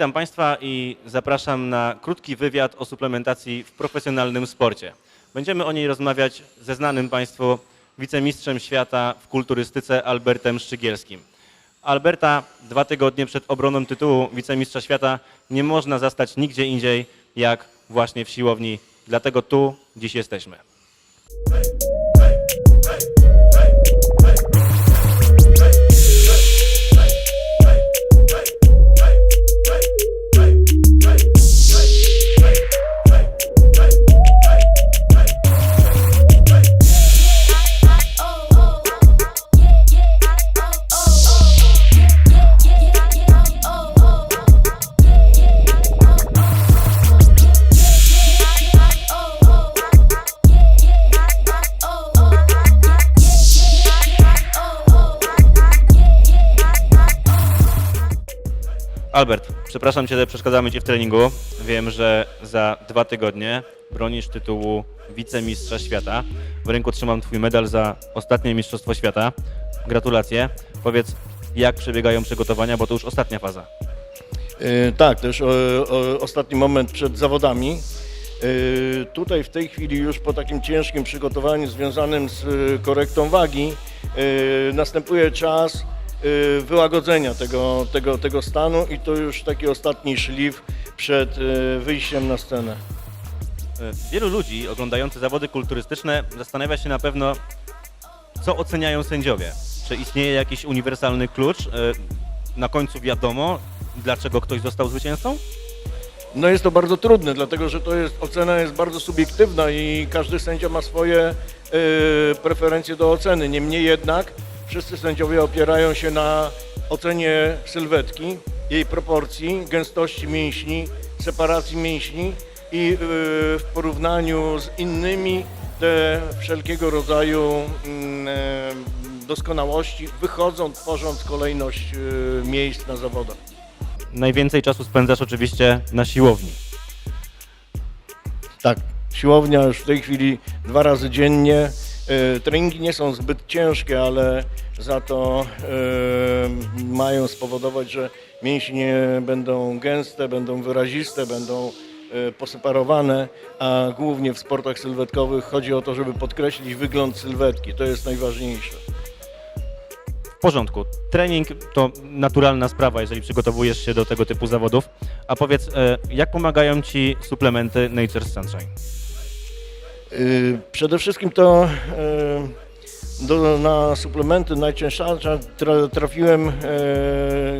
Witam Państwa i zapraszam na krótki wywiad o suplementacji w profesjonalnym sporcie. Będziemy o niej rozmawiać ze znanym Państwu wicemistrzem świata w kulturystyce Albertem Szczygielskim. Alberta dwa tygodnie przed obroną tytułu wicemistrza świata nie można zastać nigdzie indziej jak właśnie w siłowni. Dlatego tu dziś jesteśmy. Przepraszam Cię, że przeszkadzamy Ci w treningu. Wiem, że za dwa tygodnie bronisz tytułu wicemistrza świata. W ręku trzymam Twój medal za ostatnie Mistrzostwo Świata. Gratulacje. Powiedz, jak przebiegają przygotowania, bo to już ostatnia faza. E, Tak, to już o, o, ostatni moment przed zawodami. E, Tutaj w tej chwili już po takim ciężkim przygotowaniu związanym z e, korektą wagi e, następuje czas e, wyłagodzenia tego, tego, tego stanu i to już taki ostatni szlif przed e, wyjściem na scenę. Wielu ludzi oglądających zawody kulturystyczne zastanawia się na pewno, co oceniają sędziowie. Czy istnieje jakiś uniwersalny klucz? E, Na końcu wiadomo, dlaczego ktoś został zwycięzcą? No jest to bardzo trudne, dlatego że to jest, ocena jest bardzo subiektywna i każdy sędzia ma swoje e, preferencje do oceny. Niemniej jednak wszyscy sędziowie opierają się na ocenie sylwetki, jej proporcji, gęstości mięśni, separacji mięśni i e, w porównaniu z innymi te wszelkiego rodzaju mm, e, doskonałości wychodzą, tworząc kolejność e, miejsc na zawodach. Najwięcej czasu spędzasz oczywiście na siłowni. Tak, siłownia już w tej chwili dwa razy dziennie. E, Treningi nie są zbyt ciężkie, ale za to e, mają spowodować, że mięśnie będą gęste, będą wyraziste, będą e, poseparowane, a głównie w sportach sylwetkowych chodzi o to, żeby podkreślić wygląd sylwetki. To jest najważniejsze. W porządku. Trening to naturalna sprawa, jeżeli przygotowujesz się do tego typu zawodów. A powiedz, jak pomagają Ci suplementy Nature's Sunshine? Y, Przede wszystkim to y, do, na suplementy tra, trafiłem y,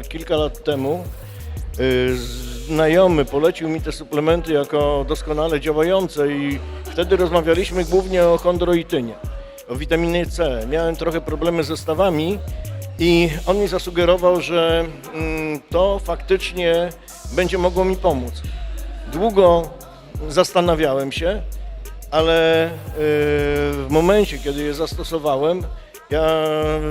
kilka lat temu. Znajomy polecił mi te suplementy jako doskonale działające i wtedy rozmawialiśmy głównie o chondroitynie, o witaminie C. Miałem trochę problemy ze stawami i on mi zasugerował, że mm, to faktycznie będzie mogło mi pomóc. Długo zastanawiałem się, ale y, w momencie, kiedy je zastosowałem, ja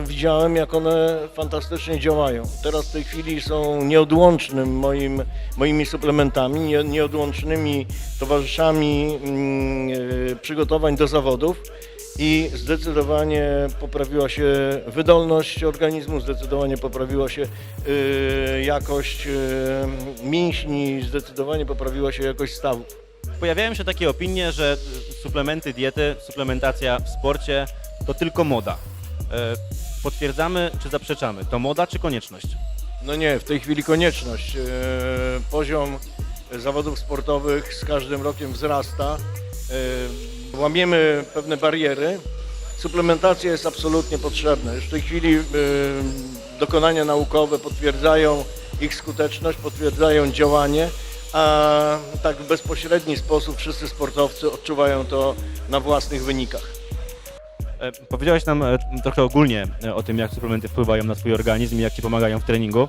widziałem, jak one fantastycznie działają. Teraz w tej chwili są nieodłącznym moim, moimi suplementami, nie- nieodłącznymi towarzyszami mm, y, przygotowań do zawodów i zdecydowanie poprawiła się wydolność organizmu, zdecydowanie poprawiła się y, jakość mięśni, zdecydowanie poprawiła się jakość stawów. Pojawiają się takie opinie, że y, suplementy diety, suplementacja w sporcie to tylko moda. E, Potwierdzamy czy zaprzeczamy? To moda czy konieczność? No nie, w tej chwili konieczność. E, Poziom zawodów sportowych z każdym rokiem wzrasta. E, Łamiemy pewne bariery. Suplementacja jest absolutnie potrzebna. Już w tej chwili e, dokonania naukowe potwierdzają ich skuteczność, potwierdzają działanie, a tak w bezpośredni sposób wszyscy sportowcy odczuwają to na własnych wynikach. E, Powiedziałeś nam e, trochę ogólnie e, o tym, jak suplementy wpływają na Twój organizm i jak Ci pomagają w treningu.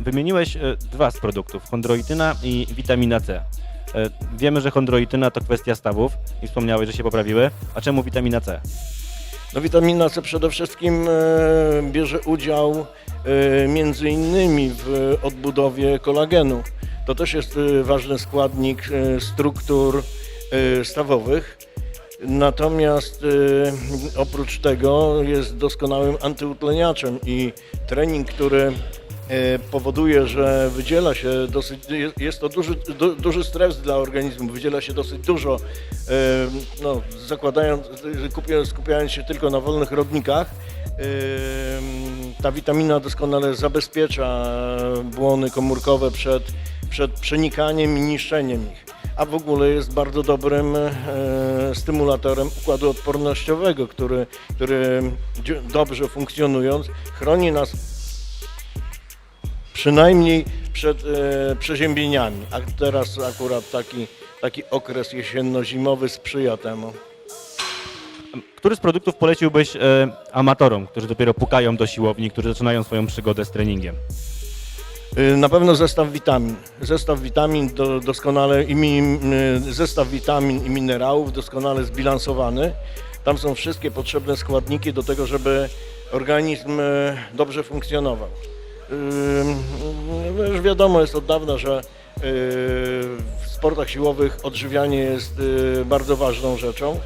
Wymieniłeś dwa z produktów, chondroityna i witamina C. Wiemy, że chondroityna to kwestia stawów i wspomniałeś, że się poprawiły. A czemu witamina C? No, witamina C przede wszystkim e, bierze udział e, między innymi w odbudowie kolagenu. To też jest e, ważny składnik struktur stawowych. Natomiast oprócz tego jest doskonałym antyutleniaczem i trening, który powoduje, że wydziela się dosyć, jest- to duży, du, duży stres dla organizmu, wydziela się dosyć dużo, e, no, zakładając, kupia- skupiając się tylko na wolnych rodnikach. e, Ta witamina doskonale zabezpiecza błony komórkowe przed, przed przenikaniem i niszczeniem ich, a w ogóle jest bardzo dobrym e, stymulatorem układu odpornościowego, który, który dobrze funkcjonując chroni nas przynajmniej przed e, przeziębieniami, a teraz akurat taki, taki okres jesienno-zimowy sprzyja temu. Który z produktów poleciłbyś e, amatorom, którzy dopiero pukają do siłowni, którzy zaczynają swoją przygodę z treningiem? Y, Na pewno zestaw witamin. Zestaw witamin do, doskonale i mi, y, zestaw witamin i minerałów doskonale zbilansowany. Tam są wszystkie potrzebne składniki do tego, żeby organizm y, dobrze funkcjonował. Y, Już wiadomo jest od dawna, że y, w sportach siłowych odżywianie jest y, bardzo ważną rzeczą.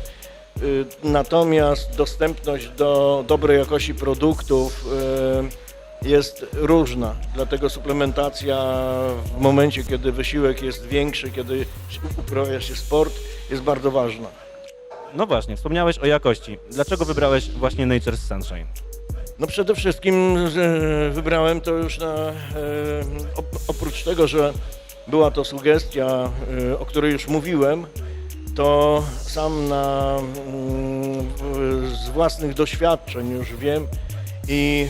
Y, Natomiast dostępność do dobrej jakości produktów jest różna, dlatego suplementacja w momencie, kiedy wysiłek jest większy, kiedy uprawia się sport, jest bardzo ważna. No właśnie, wspomniałeś o jakości. Dlaczego wybrałeś właśnie Nature's Sunshine? No przede wszystkim wybrałem to już na, e, op- oprócz tego, że była to sugestia, e, o której już mówiłem, to sam na, mm, z własnych doświadczeń już wiem i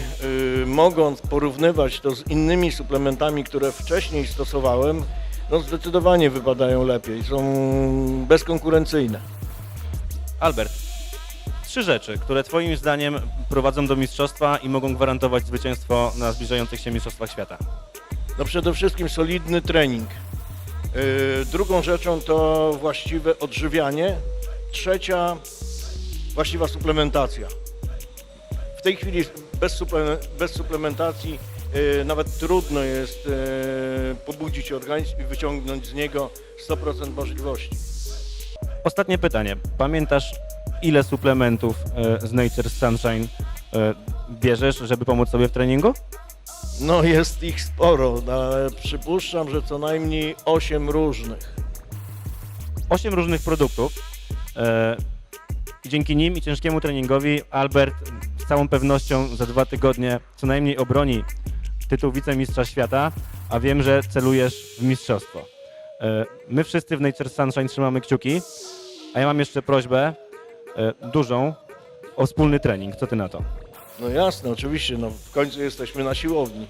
e, mogąc porównywać to z innymi suplementami, które wcześniej stosowałem, no zdecydowanie wypadają lepiej, są bezkonkurencyjne. Albert, trzy rzeczy, które Twoim zdaniem prowadzą do mistrzostwa i mogą gwarantować zwycięstwo na zbliżających się Mistrzostwach Świata. No przede wszystkim solidny trening. Yy, Drugą rzeczą to właściwe odżywianie. Trzecia właściwa suplementacja. W tej chwili bez, suple, bez suplementacji yy, nawet trudno jest yy, pobudzić organizm i wyciągnąć z niego 100% możliwości. Ostatnie pytanie. Pamiętasz, ile suplementów e, z Nature's Sunshine e, bierzesz, żeby pomóc sobie w treningu? No jest ich sporo, no, ale przypuszczam, że co najmniej 8 różnych. Osiem różnych produktów. E, i dzięki nim i ciężkiemu treningowi Albert z całą pewnością za dwa tygodnie co najmniej obroni tytuł wicemistrza świata, a wiem, że celujesz w mistrzostwo. My wszyscy w Nature Sunshine trzymamy kciuki, a ja mam jeszcze prośbę dużą o wspólny trening. Co ty na to? No jasne, oczywiście, no w końcu jesteśmy na siłowni.